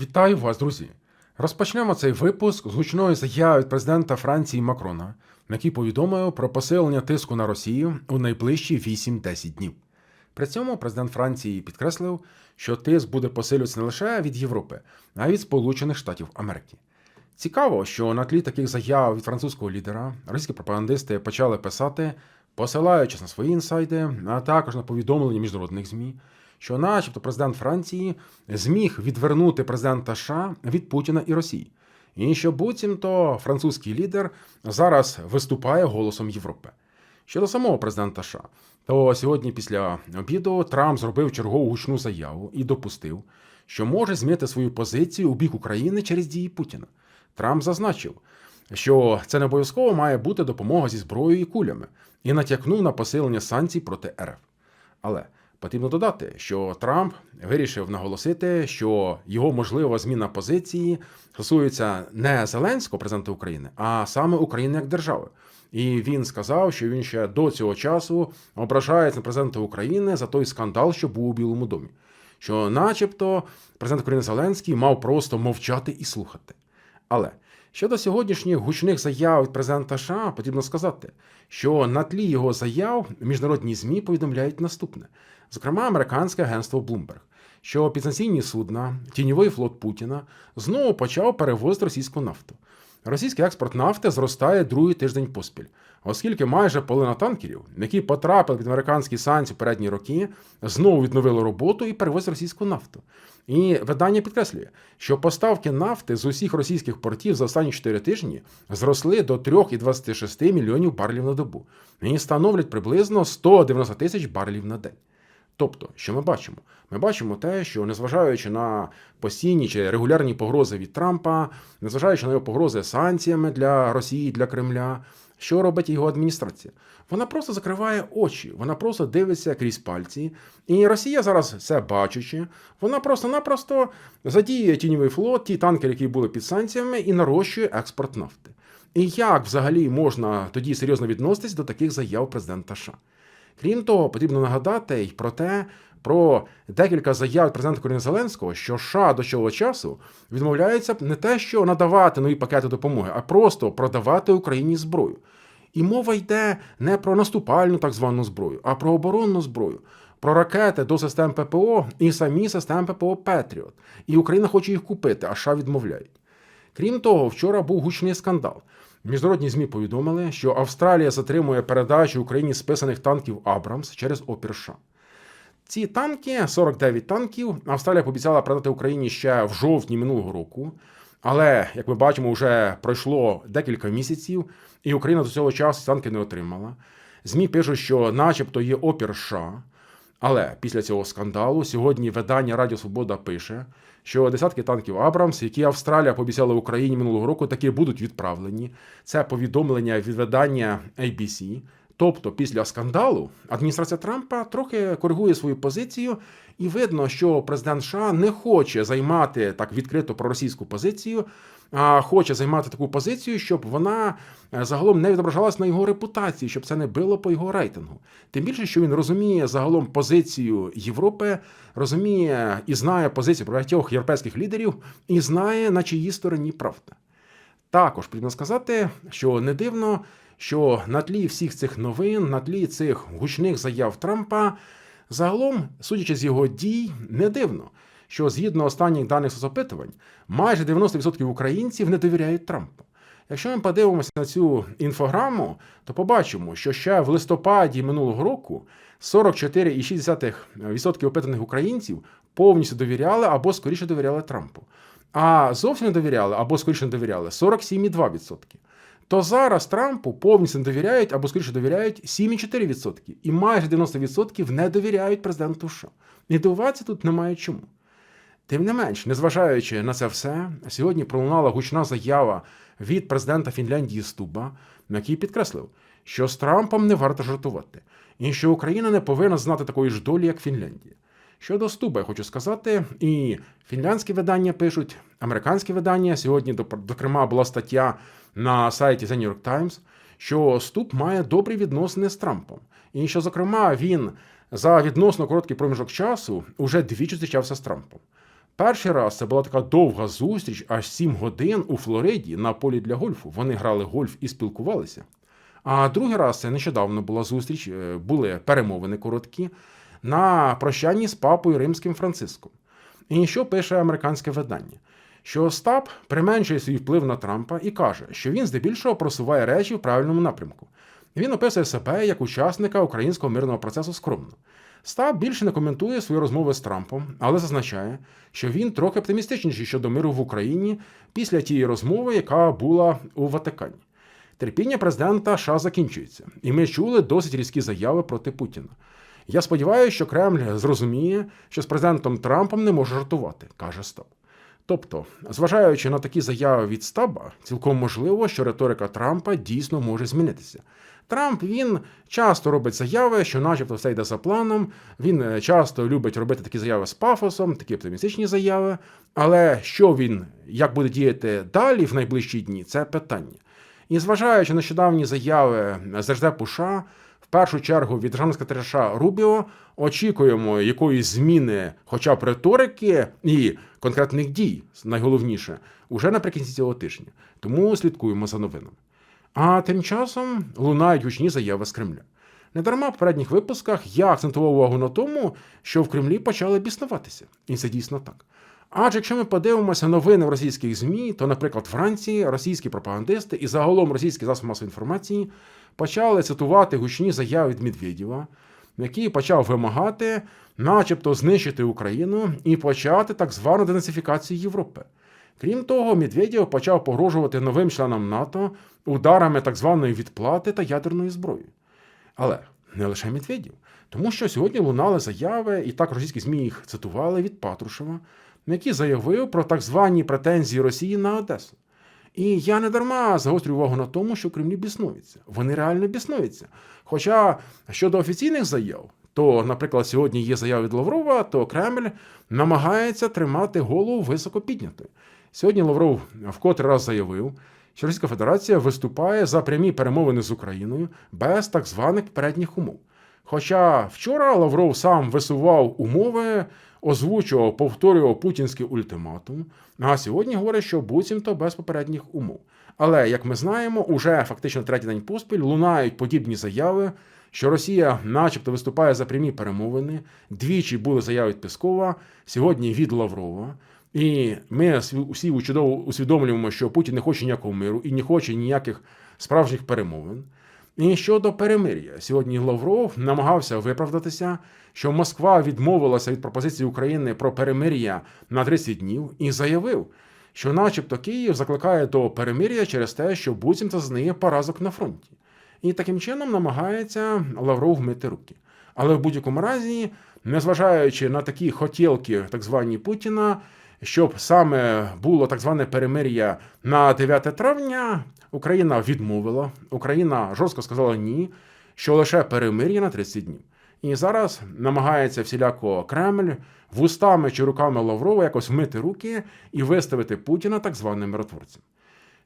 Вітаю вас, друзі! Розпочнемо цей випуск з гучної заяви від президента Франції Макрона, який повідомив про посилення тиску на Росію у найближчі 8-10 днів. При цьому президент Франції підкреслив, що тиск буде посилюватися не лише від Європи, а й від Сполучених Штатів Америки. Цікаво, що на тлі таких заяв від французького лідера російські пропагандисти почали писати, посилаючись на свої інсайди, а також на повідомлення міжнародних ЗМІ, що, начебто, президент Франції зміг відвернути президента США від Путіна і Росії, і що буцімто французький лідер зараз виступає голосом Європи. Щодо самого президента США, то сьогодні після обіду Трамп зробив чергову гучну заяву і допустив, що може змінити свою позицію у бік України через дії Путіна. Трамп зазначив, що це не обов'язково має бути допомога зі зброєю і кулями, і натякнув на посилення санкцій проти РФ. Але потрібно додати, що Трамп вирішив наголосити, що його можлива зміна позиції стосується не Зеленського президента України, а саме України як держави. І він сказав, що він ще до цього часу ображається на президента України за той скандал, що був у Білому домі. Що, начебто, президент України Зеленський мав просто мовчати і слухати. Але щодо сьогоднішніх гучних заяв від президента США, потрібно сказати, що на тлі його заяв міжнародні ЗМІ повідомляють наступне: зокрема, американське агентство Bloomberg, що підсанкційні судна, тіньовий флот Путіна знову почав перевозити російську нафту. Російський експорт нафти зростає другий тиждень поспіль, оскільки майже половина танкерів, які потрапили під американські санкції в передні роки, знову відновили роботу і перевозять російську нафту. І видання підкреслює, що поставки нафти з усіх російських портів за останні 4 тижні зросли до 3,26 мільйонів барелів на добу і становлять приблизно 190 тисяч барелів на день. Тобто, що ми бачимо? Ми бачимо те, що незважаючи на постійні чи регулярні погрози від Трампа, незважаючи на його погрози санкціями для Росії, для Кремля, що робить його адміністрація? Вона просто закриває очі, вона просто дивиться крізь пальці. І Росія зараз все бачачи, вона просто-напросто задіює тіньовий флот, ті танкери, які були під санкціями, і нарощує експорт нафти. І як взагалі можна тоді серйозно відноситись до таких заяв президента США? Крім того, потрібно нагадати й про те, про декілька заяв президента України Зеленського, що США до цього часу відмовляються не те, що надавати нові пакети допомоги, а просто продавати Україні зброю. І мова йде не про наступальну так звану зброю, а про оборонну зброю, про ракети до систем ППО і самі системи ППО Петріот. І Україна хоче їх купити, а США відмовляють. Крім того, вчора був гучний скандал. Міжнародні ЗМІ повідомили, що Австралія затримує передачу Україні списаних танків Абрамс через опір США. Ці танки, 49 танків, Австралія пообіцяла передати Україні ще в жовтні минулого року. Але, як ми бачимо, вже пройшло декілька місяців, і Україна до цього часу танки не отримала. ЗМІ пишуть, що, начебто, є опір США. Але після цього скандалу сьогодні видання Радіо Свобода пише, що десятки танків Абрамс, які Австралія пообіцяла Україні минулого року, таки будуть відправлені. Це повідомлення від видання ABC. Тобто, після скандалу адміністрація Трампа трохи коригує свою позицію, і видно, що президент США не хоче займати так відкрито проросійську позицію, а хоче займати таку позицію, щоб вона е, загалом не відображалась на його репутації, щоб це не било по його рейтингу. Тим більше, що він розуміє загалом позицію Європи, розуміє і знає позицію багатьох європейських лідерів, і знає, на чиїй стороні правда. Також потрібно сказати, що не дивно, що на тлі всіх цих новин, на тлі цих гучних заяв Трампа, загалом, судячи з його дій, не дивно, що згідно останніх даних соцопитувань, майже 90% українців не довіряють Трампу. Якщо ми подивимося на цю інфограму, то побачимо, що ще в листопаді минулого року 44,6% опитаних українців повністю довіряли або скоріше довіряли Трампу. А зовсім не довіряли або скоріше не довіряли 47,2%. То зараз Трампу повністю не довіряють або скоріше довіряють 7,4%. І майже 90% не довіряють президенту США. І дивуватися тут немає чому. Тим не менш, незважаючи на це все, сьогодні пролунала гучна заява від президента Фінляндії Стуба, який підкреслив, що з Трампом не варто жартувати, і що Україна не повинна знати такої ж долі, як Фінляндія. Щодо Стуба, я хочу сказати, і фінляндські видання пишуть, американські видання. Сьогодні, зокрема, була стаття на сайті The New York Times, що Ступ має добрі відносини з Трампом. І що, зокрема, він за відносно короткий проміжок часу уже двічі зустрічався з Трампом. Перший раз це була така довга зустріч, аж 7 годин у Флориді на полі для гольфу. Вони грали гольф і спілкувалися. А другий раз це нещодавно була зустріч, е, були перемовини короткі на прощанні з папою римським Франциском. І що пише американське видання? Що Остап применшує свій вплив на Трампа і каже, що він здебільшого просуває речі в правильному напрямку. Він описує себе як учасника українського мирного процесу скромно. Стаб більше не коментує свої розмови з Трампом, але зазначає, що він трохи оптимістичніший щодо миру в Україні після тієї розмови, яка була у Ватикані. Терпіння президента США закінчується, і ми чули досить різкі заяви проти Путіна. Я сподіваюся, що Кремль зрозуміє, що з президентом Трампом не може жартувати, каже Стаб. Тобто, зважаючи на такі заяви від Стаба, цілком можливо, що риторика Трампа дійсно може змінитися. Трамп він часто робить заяви, що, начебто, все йде за планом. Він е, часто любить робити такі заяви з пафосом, такі оптимістичні заяви. Але що він як буде діяти далі в найближчі дні, це питання. І зважаючи на нещодавні заяви з Держдепу США, в першу чергу від державного секретаря Рубіо, очікуємо якоїсь зміни, хоча б риторики і конкретних дій, найголовніше, уже наприкінці цього тижня. Тому слідкуємо за новинами. А тим часом лунають гучні заяви з Кремля. Недарма в попередніх випусках я акцентував увагу на тому, що в Кремлі почали біснуватися. І це дійсно так. Адже якщо ми подивимося новини в російських ЗМІ, то, наприклад, Франції російські пропагандисти і загалом російські засоби масової інформації почали цитувати гучні заяви від Медведєва, який почав вимагати, начебто, знищити Україну і почати так звану денацифікацію Європи. Крім того, Медведєв почав погрожувати новим членам НАТО ударами так званої відплати та ядерної зброї. Але не лише Медведєв, тому що сьогодні лунали заяви, і так російські ЗМІ їх цитували від Патрушева, який заявив про так звані претензії Росії на Одесу. І я не дарма загострюю увагу на тому, що в Кремлі біснуються. Вони реально біснуються. Хоча щодо офіційних заяв, то, наприклад, сьогодні є заява від Лаврова, то Кремль намагається тримати голову високо піднятою. Сьогодні Лавров вкотре раз заявив, що Російська Федерація виступає за прямі перемовини з Україною без так званих передніх умов. Хоча вчора Лавров сам висував умови, озвучував, повторював путінський ультиматум, а сьогодні говорить, що буцімто без попередніх умов. Але, як ми знаємо, уже фактично третій день поспіль лунають подібні заяви, що Росія, начебто, виступає за прямі перемовини. Двічі були заяви від Пескова, сьогодні від Лаврова. І ми всі чудово усвідомлюємо, що Путін не хоче ніякого миру і не хоче ніяких справжніх перемовин. І щодо перемир'я, сьогодні Лавров намагався виправдатися, що Москва відмовилася від пропозиції України про перемир'я на 30 днів і заявив, що, начебто, Київ закликає до перемир'я через те, що буцімто зазнає поразок на фронті. І таким чином намагається Лавров вмити руки. Але в будь-якому разі, незважаючи на такі хотілки, так звані Путіна, щоб саме було так зване перемир'я на 9 травня, Україна відмовила, Україна жорстко сказала ні, що лише перемир'я на 30 днів. І зараз намагається всіляко Кремль вустами чи руками Лаврова якось вмити руки і виставити Путіна так званим миротворцем.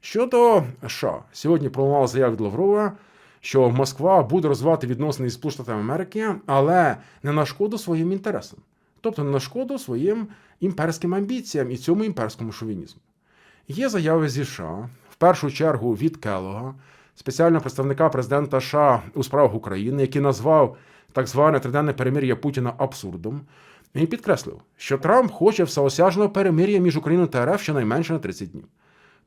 Щодо США, сьогодні пролунала заява від Лаврова, що Москва буде розвивати відносини із Штатами Америки, але не на шкоду своїм інтересам, тобто не на шкоду своїм імперським амбіціям і цьому імперському шовінізму. Є заяви зі США, першу чергу від Келога, спеціального представника президента США у справах України, який назвав так зване триденне перемир'я Путіна абсурдом, і підкреслив, що Трамп хоче всеосяжного перемир'я між Україною та РФ щонайменше на 30 днів.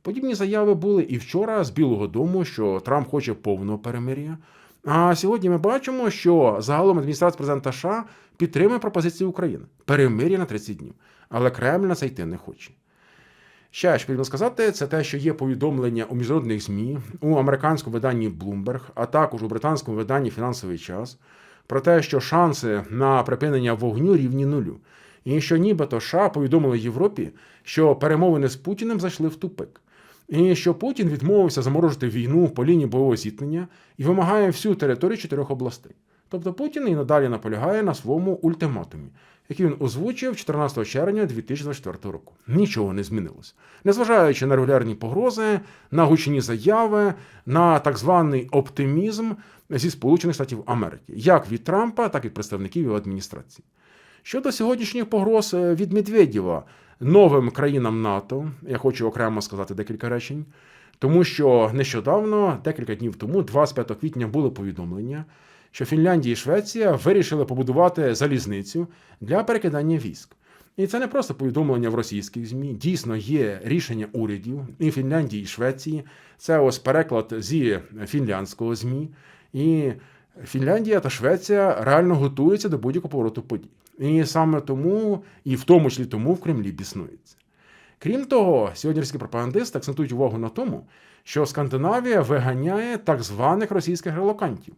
Подібні заяви були і вчора з Білого Дому, що Трамп хоче повного перемир'я. А сьогодні ми бачимо, що загалом адміністрація президента США підтримує пропозиції України перемир'я на 30 днів. Але Кремль на це йти не хоче. Ще що потрібно сказати, це те, що є повідомлення у міжнародних ЗМІ, у американському виданні Bloomberg, а також у британському виданні Фінансовий час про те, що шанси на припинення вогню рівні нулю. І що нібито США повідомили Європі, що перемовини з Путіним зайшли в тупик. І що Путін відмовився заморожити війну по лінії бойового зіткнення і вимагає всю територію чотирьох областей. Тобто Путін і надалі наполягає на своєму ультиматумі, який він озвучив 14 червня 2024 року. Нічого не змінилось. Незважаючи на регулярні погрози, на гучні заяви, на так званий оптимізм зі Сполучених Штатів Америки, як від Трампа, так і представників його адміністрації. Щодо сьогоднішніх погроз е, від Медведєва новим країнам НАТО, я хочу окремо сказати декілька речень, тому що нещодавно, декілька днів тому, 25 квітня, було повідомлення, що Фінляндія і Швеція вирішили побудувати залізницю для перекидання військ. І це не просто повідомлення в російських ЗМІ. Дійсно є рішення урядів і Фінляндії, і Швеції. Це ось переклад зі фінляндського ЗМІ. І Фінляндія та Швеція реально готуються до будь-якого повороту подій. І саме тому, і в тому числі тому в Кремлі біснується. Крім того, сьогодні російські пропагандисти акцентують увагу на тому, що Скандинавія виганяє так званих російських релокантів.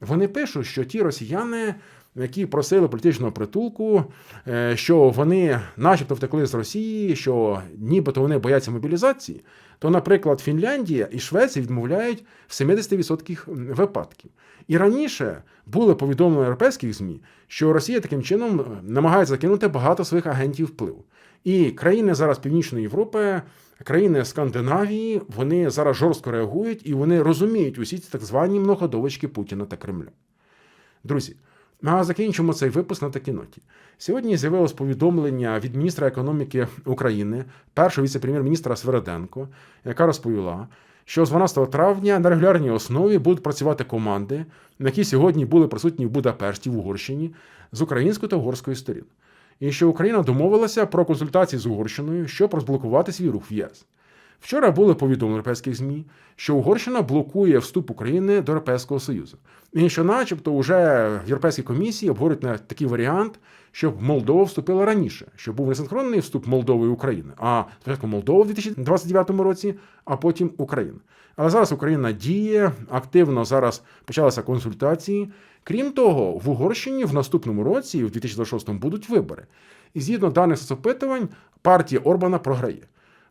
Вони пишуть, що ті росіяни, які просили політичного притулку, е, що вони, начебто, втекли з Росії, що нібито вони бояться мобілізації, то, наприклад, Фінляндія і Швеція відмовляють в 70% випадків. І раніше були повідомлення європейських ЗМІ, що Росія таким чином намагається закинути багато своїх агентів впливу. І країни зараз Північної Європи, країни Скандинавії, вони зараз жорстко реагують і вони розуміють усі ці так звані многоходовочки Путіна та Кремля. Друзі, а закінчимо цей випуск на такій ноті. Сьогодні з'явилось повідомлення від міністра економіки України, першого віце-прем'єр-міністра Свереденко, яка розповіла, що з 12 травня на регулярній основі будуть працювати команди, які сьогодні були присутні в Будапешті в Угорщині з української та угорської сторін. І що Україна домовилася про консультації з Угорщиною, щоб розблокувати свій рух в ЄС. Вчора були повідомлення європейських ЗМІ, що Угорщина блокує вступ України до Європейського Союзу. І що, начебто, вже в Європейській комісії обговорюють на такий варіант, щоб Молдова вступила раніше, щоб був несинхронний вступ Молдови і України, а спочатку Молдова в 2029 році, а потім Україна. Але зараз Україна діє активно зараз почалися консультації. Крім того, в Угорщині в наступному році, в 2026 будуть вибори. І згідно даних соцопитувань, партія Орбана програє.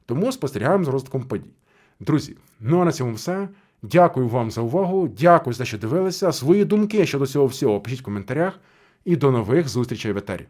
Тому спостерігаємо за розвитком подій. Друзі, ну а на цьому все. Дякую вам за увагу. Дякую за те, що дивилися. Свої думки щодо цього всього пишіть в коментарях. І до нових зустрічей в етері.